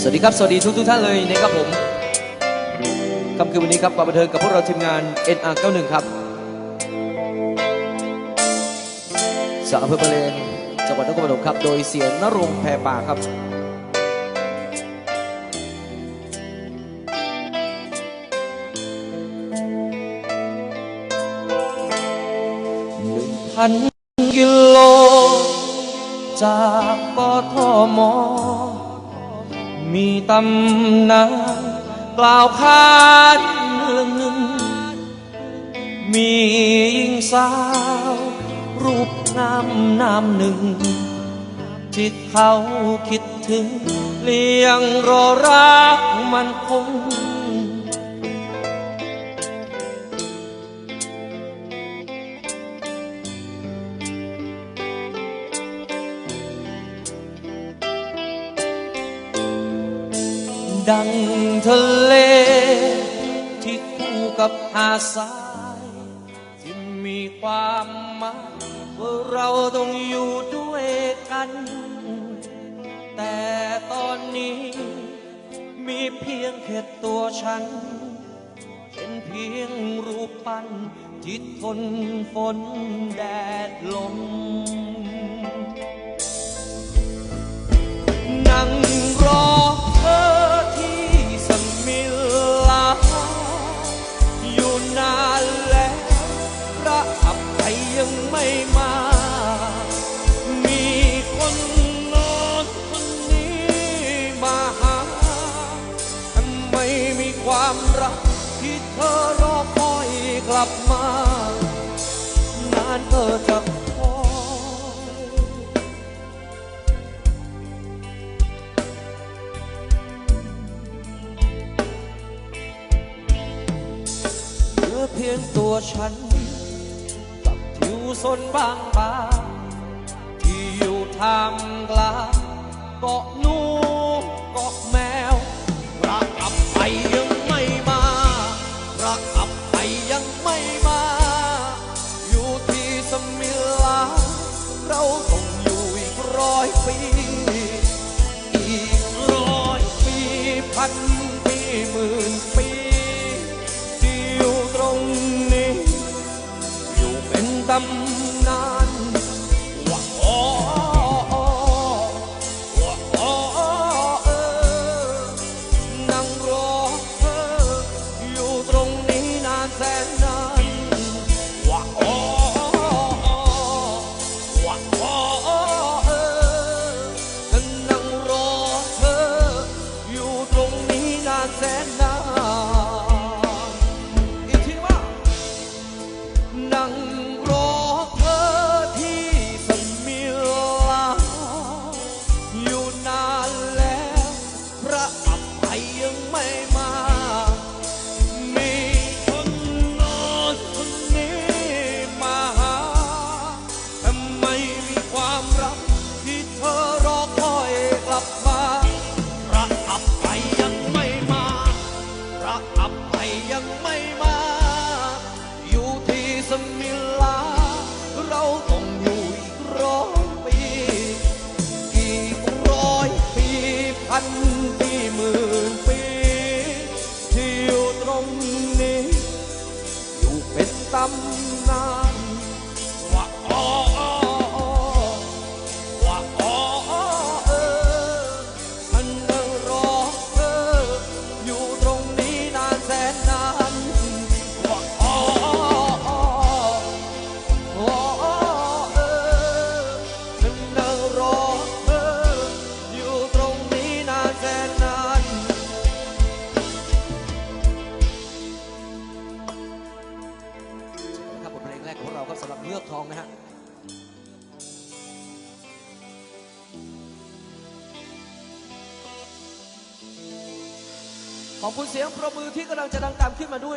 สวัสดีครับ สวัสดีทุกทุกท่านเลยนะครับผมค่ำคืนวันนี้ครับความบันเทิงกับพวกเราทีมงาน NR91 ครับจากอำเภอปะเลนจังหวัดนครปฐมครับ โดยเสียงนรงค์แพรป่าครับหนึ่งพันกิโลจากปทม มีตำนานกล่าวขานเรื่องหนึ่ง มีหญิงสาว รูปงามนามหนึ่งที่เขาคิดถึง เลี้ยงรอรักมันคง ดังทะเล ที่คู่กับหาดทรายที่มีความหมายว่าเราต้องอยู่ด้วยกัน แต่ตอนนี้มีเพียงแค่ตัวฉัน เป็นเพียงรูปปั้นที่ทนฝนแดดลม ลับมา นานเธอจะคอยเหลือเพียงตัวฉัน กับผิวสนบางบางๆที่อยู่ทามกลางเกาะนูเร้อยปี ทองนะฮะขอบคุณเสียงประมือที่กำลังจะดังตามขึ้นมาด้วย